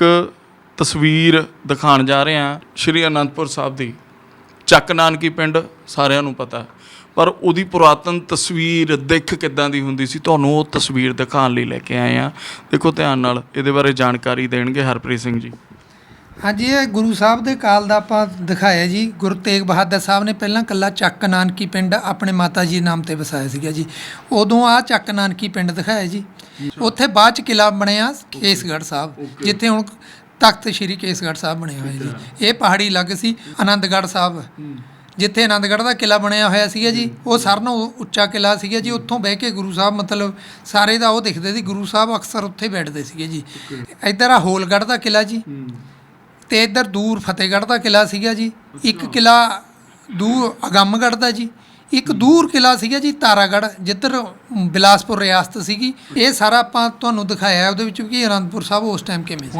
ਇੱਕ ਤਸਵੀਰ ਦਿਖਾਉਣ ਜਾ ਰਹੇ ਹਾਂ ਸ਼੍ਰੀ ਅਨੰਦਪੁਰ ਸਾਹਿਬ ਦੀ। ਚੱਕ ਨਾਨਕੀ ਪਿੰਡ, ਸਾਰਿਆਂ ਨੂੰ ਪਤਾ। ਪਰ ਉਹਦੀ ਪੁਰਾਤਨ ਤਸਵੀਰ ਦਿੱਖ ਕਿੱਦਾਂ ਦੀ ਹੁੰਦੀ ਸੀ, ਤੁਹਾਨੂੰ ਉਹ ਤਸਵੀਰ ਦਿਖਾਉਣ ਲਈ ਲੈ ਕੇ ਆਏ ਆ ਦੇਖੋ ਧਿਆਨ ਨਾਲ, ਇਹਦੇ ਬਾਰੇ ਜਾਣਕਾਰੀ ਦੇਣਗੇ ਹਰਪ੍ਰੀਤ ਸਿੰਘ ਜੀ। ਹਾਂਜੀ, ਇਹ ਗੁਰੂ ਸਾਹਿਬ ਦੇ ਕਾਲ ਦਾ ਆਪਾਂ ਦਿਖਾਇਆ ਜੀ। ਗੁਰੂ ਤੇਗ ਬਹਾਦਰ ਸਾਹਿਬ ਨੇ ਪਹਿਲਾਂ ਕੱਲਾ ਚੱਕ ਨਾਨਕੀ ਪਿੰਡ ਆਪਣੇ ਮਾਤਾ ਜੀ ਨਾਮ ਤੇ ਵਸਾਇਆ ਸੀਗਾ ਜੀ। ਉਦੋਂ ਆ ਚੱਕ ਨਾਨਕੀ ਪਿੰਡ ਦਿਖਾਇਆ ਜੀ। ਉੱਥੇ ਬਾਅਦ ਚ ਕਿਲਾ ਬਣਿਆ ਕੇਸਗੜ੍ਹ ਸਾਹਿਬ, ਜਿੱਥੇ ਹੁਣ ਤਖਤ ਸ੍ਰੀ ਕੇਸਗੜ੍ਹ ਸਾਹਿਬ ਬਣਿਆ ਹੋਇਆ ਜੀ। ਇਹ ਪਹਾੜੀ ਲੱਗ ਸੀ, ਆਨੰਦਗੜ੍ਹ ਸਾਹਿਬ। ਜਿੱਥੇ ਆਨੰਦਗੜ੍ਹ ਦਾ ਕਿਲਾ ਬਣਿਆ ਹੋਇਆ ਸੀਗਾ ਜੀ, ਉਹ ਸਾਰਿਆਂ ਨਾਲੋਂ ਉੱਚਾ ਕਿਲਾ ਸੀਗਾ ਜੀ। ਉੱਥੋਂ ਬਹਿ ਕੇ ਗੁਰੂ ਸਾਹਿਬ ਮਤਲਬ ਸਾਰੇ ਦਾ ਉਹ ਦਿਖਦੇ ਸੀ। ਗੁਰੂ ਸਾਹਿਬ ਅਕਸਰ ਉੱਥੇ ਬੈਠਦੇ ਸੀਗੇ ਜੀ। ਇੱਧਰ ਆ ਹੋਲਗੜ੍ਹ ਦਾ ਕਿਲਾ ਜੀ। ਤੇ ਇੱਧਰ ਦੂਰ ਫਤਿਹਗੜ੍ਹ ਦਾ ਕਿਲਾ ਸੀਗਾ ਜੀ ਇੱਕ ਕਿਲਾ ਦੂਰ ਅਗੰਮਗੜ੍ਹ ਦਾ ਜੀ ਇੱਕ ਦੂਰ ਕਿਲਾ ਸੀਗਾ ਜੀ ਤਾਰਾਗੜ੍ਹ ਜਿੱਧਰ ਬਿਲਾਸਪੁਰ ਰਿਆਸਤ ਸੀਗੀ। ਇਹ ਸਾਰਾ ਆਪਾਂ ਤੁਹਾਨੂੰ ਦਿਖਾਇਆ ਉਹਦੇ ਵਿੱਚ ਕਿ ਅਨੰਦਪੁਰ ਸਾਹਿਬ ਉਸ ਟਾਈਮ ਕਿਵੇਂ ਸੀ।